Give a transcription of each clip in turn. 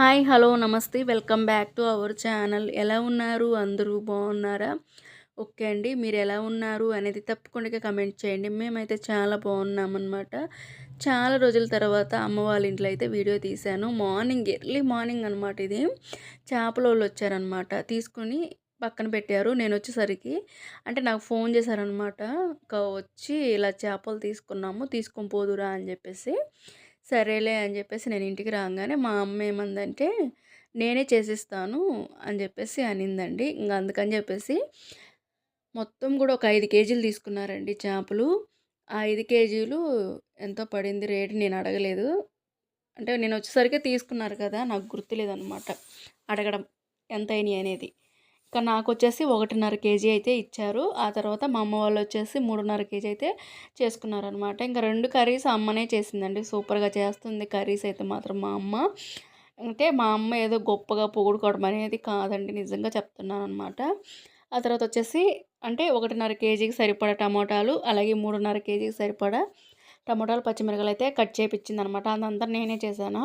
Hi hello నమస్తే. Welcome back to our channel. ఎలా ఉన్నారు? అందరూ బాగున్నారా? ఓకే అండి. మీరు ఎలా ఉన్నారు అనేది తప్పకుండా కమెంట్ చేయండి. మేమైతే చాలా బాగున్నామన్నమాట. చాలా రోజుల తర్వాత అమ్మ వాళ్ళ ఇంట్లో అయితే వీడియో తీశాను. మార్నింగ్ ఎర్లీ మార్నింగ్ అనమాట ఇది. చేపల వాళ్ళు వచ్చారనమాట తీసుకుని పక్కన పెట్టారు. నేను వచ్చేసరికి అంటే నాకు ఫోన్ చేశారనమాట వచ్చి ఇలా చేపలు తీసుకున్నాము. తీసుకొని పోదురా అని చెప్పేసి. సరేలే అని చెప్పేసి నేను ఇంటికి రాగానే మా అమ్మ ఏమందంటే నేనే చేసిస్తాను అని చెప్పేసి అనిందండి. ఇంకా అందుకని చెప్పేసి మొత్తం కూడా ఒక ఐదు కేజీలు తీసుకున్నారండి చేపలు. ఆ ఐదు కేజీలు ఎంతో పడింది రేటు నేను అడగలేదు. అంటే నేను వచ్చేసరికి తీసుకున్నారు కదా నాకు గుర్తులేదనమాట అడగడం ఎంత అయినాయి అనేది. ఇంకా నాకు వచ్చేసి ఒకటిన్నర కేజీ అయితే ఇచ్చారు. ఆ తర్వాత మా అమ్మ వాళ్ళు వచ్చేసి మూడున్నర కేజీ అయితే చేసుకున్నారనమాట ఇంకా రెండు కర్రీస్ అమ్మనే చేసిందండి. సూపర్గా చేస్తుంది కర్రీస్ అయితే మాత్రం మా అమ్మ. అంటే మా అమ్మ ఏదో గొప్పగా పొగుడుకోవడం అనేది కాదండి నిజంగా చెప్తున్నాను అనమాట ఆ తర్వాత వచ్చేసి అంటే ఒకటిన్నర కేజీకి సరిపడా టమోటాలు అలాగే మూడున్నర కేజీకి సరిపడా టమోటాలు పచ్చిమిరకాయలు అయితే కట్ చేయించింది అనమాట అదంతా నేనే చేశాను.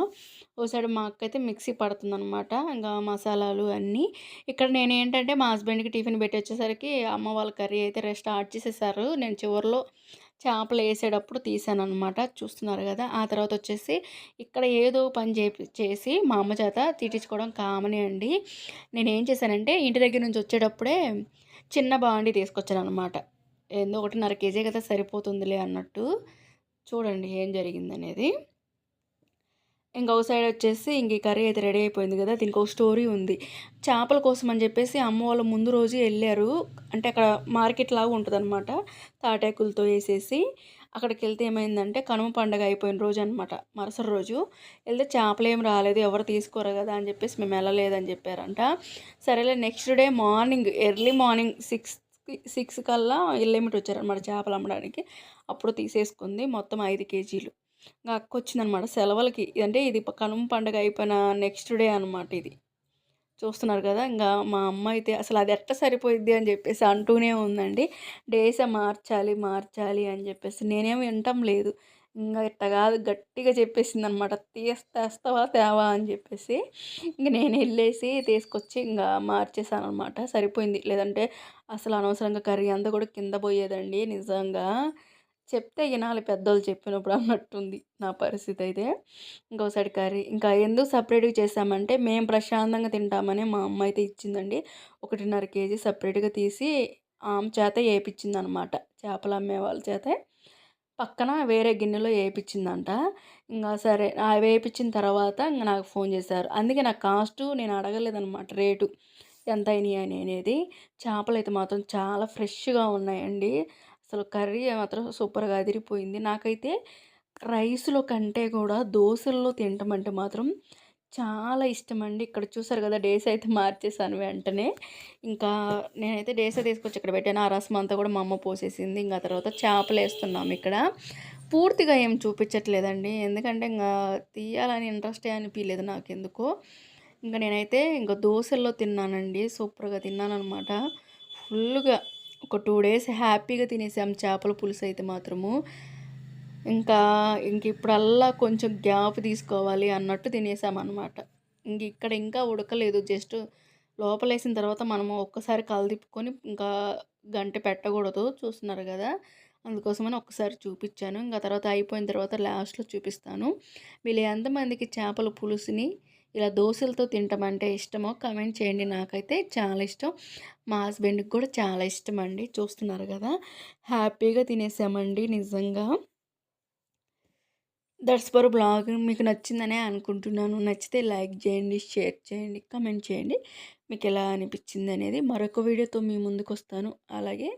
ఓ సైడ్ మా అక్క అయితే మిక్సీ పడుతుందనమాట ఇంకా మసాలాలు అన్నీ. ఇక్కడ నేను ఏంటంటే మా హస్బెండ్కి టిఫిన్ పెట్టి వచ్చేసరికి అమ్మ వాళ్ళ కర్రీ అయితే స్టార్ట్ చేసేసారు. నేను చివరిలో చేపలు వేసేటప్పుడు తీసాను అనమాట చూస్తున్నారు కదా ఆ తర్వాత వచ్చేసి ఇక్కడ ఏదో పని చేసి మా అమ్మ చేత తీటించుకోవడం కామనే అండి. నేను ఏం చేశానంటే ఇంటి దగ్గర నుంచి వచ్చేటప్పుడే చిన్న బాండి తీసుకొచ్చాను అనమాట ఏందో ఒకటిన్నర కేజీ కదా సరిపోతుందిలే అన్నట్టు. చూడండి ఏం జరిగిందనేది. ఇంకా ఒక సైడ్ వచ్చేసి ఇంక కర్రీ అయితే రెడీ అయిపోయింది కదా దీనికి ఒక స్టోరీ ఉంది. చేపల కోసం అని చెప్పేసి అమ్మ వాళ్ళు ముందు రోజు వెళ్ళారు అంటే అక్కడ మార్కెట్ లాగా ఉంటుంది అనమాట తాటాకులతో వేసేసి అక్కడికి వెళ్తే ఏమైందంటే కనుమ పండగ అయిపోయిన రోజు అనమాట మరుసటి రోజు వెళ్తే చేపలు ఏం రాలేదు ఎవరు తీసుకోరు కదా అని చెప్పేసి మేము వెళ్ళలేదని చెప్పారంట. సరేలే next day morning early morning six six కల్లా ఎల్లిమిట్ వచ్చారనమాట చేపలు అమ్మడానికి. అప్పుడు తీసేసుకుంది మొత్తం ఐదు కేజీలు. ఇంకా అక్క వచ్చిందనమాట సెలవులకి. అంటే ఇది కనుమ పండుగ అయిపోయిన నెక్స్ట్ డే అనమాట ఇది. చూస్తున్నారు కదా ఇంకా మా అమ్మ అయితే అసలు అది ఎట్ట సరిపోయిద్ది అని చెప్పేసి అంటూనే ఉందండి. డేస్ మార్చాలి మార్చాలి అని చెప్పేసి నేనేం వినటం లేదు. ఇంకా ఇట్ట కాదు గట్టిగా చెప్పేసింది అనమాట తీస్తేస్తావా తేవా అని చెప్పేసి ఇంక నేను వెళ్ళేసి తీసుకొచ్చి ఇంకా మార్చేసాను అనమాట సరిపోయింది. లేదంటే అసలు అనవసరంగా కర్రీ అంతా కూడా కింద పోయేదండి నిజంగా. చెప్తే వినాలి పెద్దోళ్ళు చెప్పినప్పుడు అన్నట్టుంది నా పరిస్థితి అయితే. ఇంకోసారి కర్రీ ఇంకా ఎందుకు సపరేట్గా చేసామంటే మేము ప్రశాంతంగా తింటామని మా అమ్మ అయితే ఇచ్చిందండి. ఒకటిన్నర కేజీ సపరేట్గా తీసి ఆమె చేత వేయించింది అనమాట చేపలు అమ్మే వాళ్ళ చేత. పక్కన వేరే గిన్నెలో వేయించిందంట. ఇంకా సరే అవి వేయించిన తర్వాత ఇంకా నాకు ఫోన్ చేశారు. అందుకే నా కాస్ట్ నేను అడగలేదనమాట రేటు. ఎంత అయినాయి అని అనేది. చేపలు అయితే మాత్రం చాలా ఫ్రెష్గా ఉన్నాయండి. అసలు కర్రీ మాత్రం సూపర్గా అదిరిపోయింది. నాకైతే రైస్లో కంటే కూడా దోశల్లో తింటామంటే మాత్రం చాలా ఇష్టం అండి ఇక్కడ చూసారు కదా డేస్ అయితే మార్చేసాను వెంటనే. ఇంకా నేనైతే డేస్ తీసుకొచ్చి ఇక్కడ పెట్టాను. ఆ రసం అంతా కూడా మా అమ్మ పోసేసింది. ఇంకా తర్వాత చేపలు వేస్తున్నాం ఇక్కడ. పూర్తిగా ఏం చూపించట్లేదండి. ఎందుకంటే ఇంకా తీయాలని ఇంట్రెస్టే అనిపించలేదు నాకు ఎందుకో ఇంకా నేనైతే ఇంకా దోశల్లో తిన్నానండి. సూపర్గా తిన్నానమాట ఫుల్గా ఒక టూ డేస్ హ్యాపీగా తినేసాం చేపల పులుసు అయితే మాత్రము. ఇంకా ఇంక ఇప్పుడల్లా కొంచెం గ్యాప్ తీసుకోవాలి అన్నట్టు తినేసామన్నమాట. ఇంక ఇక్కడ ఇంకా ఉడకలేదు. జస్ట్ లోపలేసిన తర్వాత మనము ఒక్కసారి కలదిప్పుకొని ఇంకా గంట పెట్టకూడదు చూస్తున్నారు కదా. అందుకోసమని ఒకసారి చూపించాను. ఇంకా తర్వాత అయిపోయిన తర్వాత లాస్ట్లో చూపిస్తాను. వీళ్ళు ఎంతమందికి చేపల పులుసుని ఇలా దోశలతో తింటామంటే ఇష్టమో కమెంట్ చేయండి. నాకైతే చాలా ఇష్టం. మా హస్బెండ్కి కూడా చాలా ఇష్టం అండి. చూస్తున్నారు కదా. హ్యాపీగా తినేసామండి నిజంగా. That's for blog. మీకు నచ్చిందనే అనుకుంటున్నాను. నచ్చితే లైక్ చేయండి షేర్ చేయండి కమెంట్ చేయండి. మీకు ఎలా అనిపించింది అనేది మరొక వీడియోతో మీ ముందుకు వస్తాను అలాగే